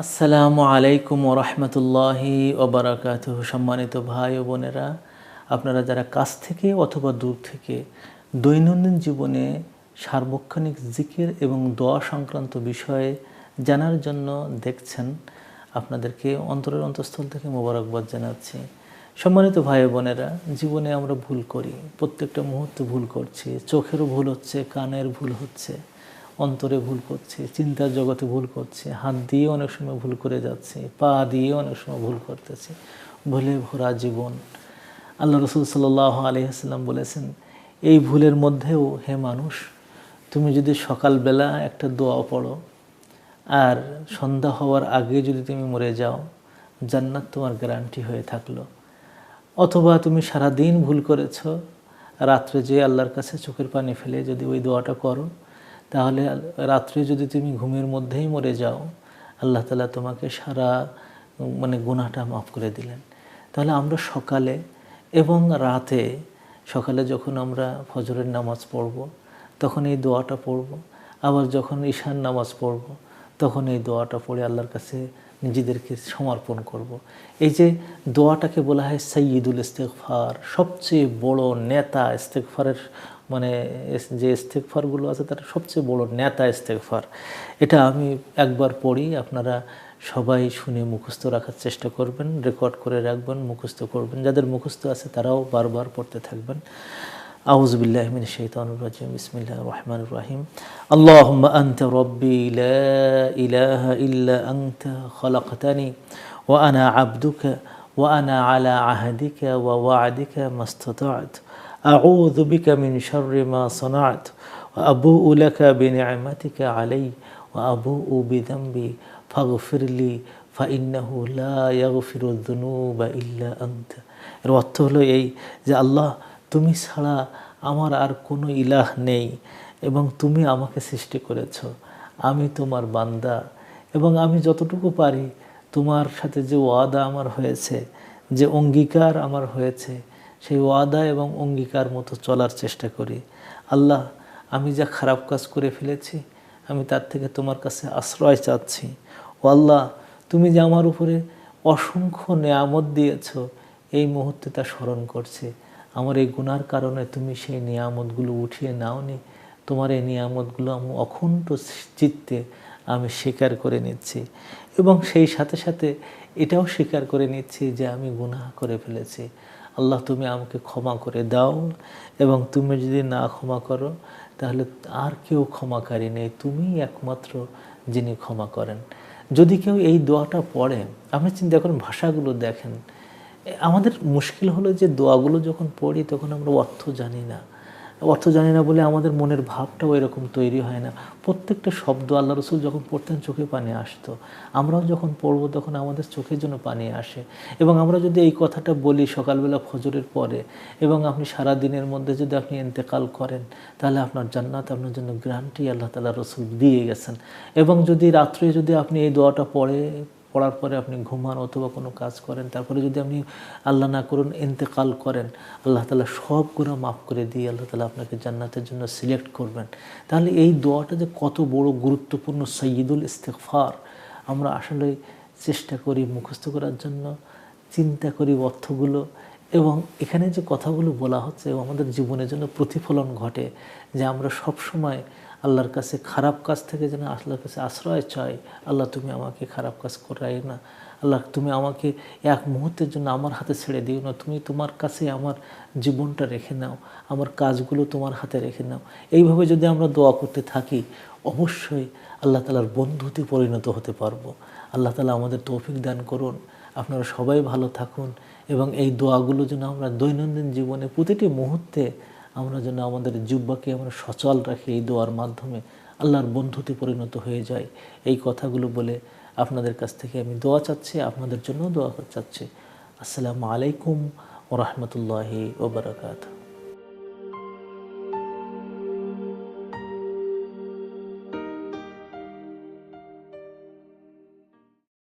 আসসালামু আলাইকুম ওরহমতুল্লাহি ওবরাকাত সম্মানিত ভাই ও বোনেরা, আপনারা যারা কাছ থেকে অথবা দূর থেকে দৈনন্দিন জীবনে সার্বক্ষণিক জিকির এবং দোয়া সংক্রান্ত বিষয়ে জানার জন্য দেখছেন, আপনাদেরকে অন্তরের অন্তঃস্থল থেকে মোবারকবাদ জানাচ্ছি। সম্মানিত ভাই বোনেরা, জীবনে আমরা ভুল করি, প্রত্যেকটা মুহূর্তে ভুল করছি, চোখেরও ভুল হচ্ছে, কানের ভুল হচ্ছে। অন্তরে ভুল করছে, চিন্তার জগতে ভুল করছে, হাত দিয়ে অনেক সময় ভুল করে যাচ্ছে, পা দিয়ে অনেক সময় ভুল করতেছে। ভুলে ভরা জীবন। আল্লাহ রসুল সাল্লাহ আলহিহাল্লাম বলেছেন, এই ভুলের মধ্যেও হে মানুষ, তুমি যদি সকালবেলা একটা দোয়া পড়ো, আর সন্ধ্যা হওয়ার আগে যদি তুমি মরে যাও, জান্নাত তোমার গ্যারান্টি হয়ে থাকল। অথবা তুমি সারা দিন ভুল করেছ, রাত্রে যে আল্লাহর কাছে চোখের পানি ফেলে যদি ওই দোয়াটা করো তাহলে রাত্রে যদি তুমি ঘুমের মধ্যেই মরে যাও, আল্লাহ তালা তোমাকে সারা মানে গুণাটা মাফ করে দিলেন। তাহলে আমরা সকালে এবং রাতে, সকালে যখন আমরা ফজরের নামাজ পড়ব, তখন এই দোয়াটা পড়ব। আবার যখন ঈশান নামাজ পড়ব, তখন এই দোয়াটা পড়ে আল্লাহর কাছে নিজেদেরকে সমর্পণ করব। এই যে দোয়াটাকে বলা হয় সৈয়দুল ইস্তেকফার সবচেয়ে বড় নেতা ইস্তেকফারের মানে যে ইস্তেকফারগুলো আছে তার সবচেয়ে বড় নেতা ইস্তেকফার এটা আমি একবার পড়ি, আপনারা সবাই শুনে মুখস্থ রাখার চেষ্টা করবেন, রেকর্ড করে রাখবেন, মুখস্থ করবেন। যাদের মুখস্থ আছে তারাও বারবার পড়তে থাকবেন। أعوذ بالله من الشيطان الرجيم بسم الله الرحمن الرحيم اللهم أنت ربي لا إله إلا أنت خلقتني وأنا عبدك وأنا على عهدك ووعدك ما استطعت أعوذ بك من شر ما صنعت وأبوء لك بنعمتك علي وأبوء بذنبي فاغفر لي فإنه لا يغفر الذنوب إلا أنت এর অর্থ হলো এই যে আল্লাহ তুমি ছাড়া আমার আর কোনো ইলাহ নেই এবং তুমি আমাকে সৃষ্টি করেছ। আমি তোমার বান্দা এবং আমি যতটুকু পারি তোমার সাথে যে ওয়াদা আমার হয়েছে, যে অঙ্গীকার আমার হয়েছে, সেই ওয়াদা এবং অঙ্গীকার মতো চলার চেষ্টা করি। আল্লাহ, আমি যা খারাপ কাজ করে ফেলেছি, আমি তার থেকে তোমার কাছে আশ্রয় চাচ্ছি। ও আল্লাহ, তুমি যে আমার উপরে অসংখ্য নেয়ামত দিয়েছ, এই মুহূর্তে তা স্মরণ করছে। আমার এই গুনার কারণে তুমি সেই নিয়ামতগুলো উঠিয়ে নাওনি। তোমার এই নিয়ামতগুলো আমি অখণ্ড চিত্তে আমি স্বীকার করে নিচ্ছি। এবং সেই সাথে সাথে এটাও স্বীকার করে নিচ্ছি যে আমি গুনাহ করে ফেলেছি। আল্লাহ, তুমি আমাকে ক্ষমা করে দাও এবং তুমি যদি না ক্ষমা করো, তাহলে আর কেউ ক্ষমাকারী নেই। তুমিই একমাত্র যিনি ক্ষমা করেন। যদি কেউ এই দোয়াটা পড়েন আপনি চিন্তা করেন, ভাষাগুলো দেখেন। আমাদের মুশকিল হলো যে দোয়াগুলো যখন পড়ি তখন আমরা অর্থ জানি না। অর্থ জানি না বলে আমাদের মনের ভাবটাও এরকম তৈরি হয় না। প্রত্যেকটা শব্দ আল্লাহ রসুল যখন পড়তেন চোখে পানি আসতো। আমরাও যখন পড়ব তখন আমাদের চোখের জন্য পানি আসে। এবং আমরা যদি এই কথাটা বলি সকালবেলা ফজরের পরে, এবং আপনি সারা দিনের মধ্যে যদি আপনি ইন্তেকাল করেন, তাহলে আপনার জান্নাত আপনার জন্য গ্রান্টি আল্লাহ তালা রসুল দিয়ে গেছেন। এবং যদি রাত্রে যদি আপনি এই দোয়াটা পড়ে পড়ার পরে আপনি ঘুমান অথবা কোনো কাজ করেন, তারপরে যদি আপনি আল্লাহ না করুন, ইন্তেকাল করেন, আল্লাহ তালা সব গুণা মাফ করে দিয়ে আল্লাহ তালা আপনাকে জান্নাতের জন্য সিলেক্ট করবেন। তাহলে এই দোয়াটা যে কত বড় গুরুত্বপূর্ণ সৈয়দুল ইস্তেকফার আমরা আসলে চেষ্টা করি মুখস্থ করার জন্য, চিন্তা করি অর্থগুলো, এবং এখানে যে কথাগুলো বলা হচ্ছে আমাদের জীবনের জন্য প্রতিফলন ঘটে, যে আমরা সব সময় আল্লাহর কাছে খারাপ কাজ থেকে যেন আল্লাহর কাছে আশ্রয় চাই আল্লাহ তুমি আমাকে খারাপ কাজ করাই না। আল্লাহ তুমি আমাকে এক মুহূর্তের জন্য আমার হাতে ছেড়ে দিও না। তুমি তোমার কাছে আমার জীবনটা রেখে নাও, আমার কাজগুলো তোমার হাতে রেখে নাও। এইভাবে যদি আমরা দোয়া করতে থাকি, অবশ্যই আল্লাহ তালার বন্ধুতে পরিণত হতে পারব। আল্লাহ তালা আমাদের তৌফিক দান করুন। আপনারা সবাই ভালো থাকুন এবং এই দোয়াগুলো যেন আমরা দৈনন্দিন জীবনে প্রতিটি মুহূর্তে আমরা যেন আমাদের জুব্বাকে আমরা সচল রাখি এই দোয়ার মাধ্যমে। আল্লাহর বন্ধুতে পরিণত হয়ে যায়। এই কথাগুলো বলে আপনাদের কাছ থেকে আমি দোয়া চাচ্ছি, আপনাদের জন্য দোয়া চাচ্ছি। আসসালামু আলাইকুম ও রহমতুল্লাহি ওবরাকাত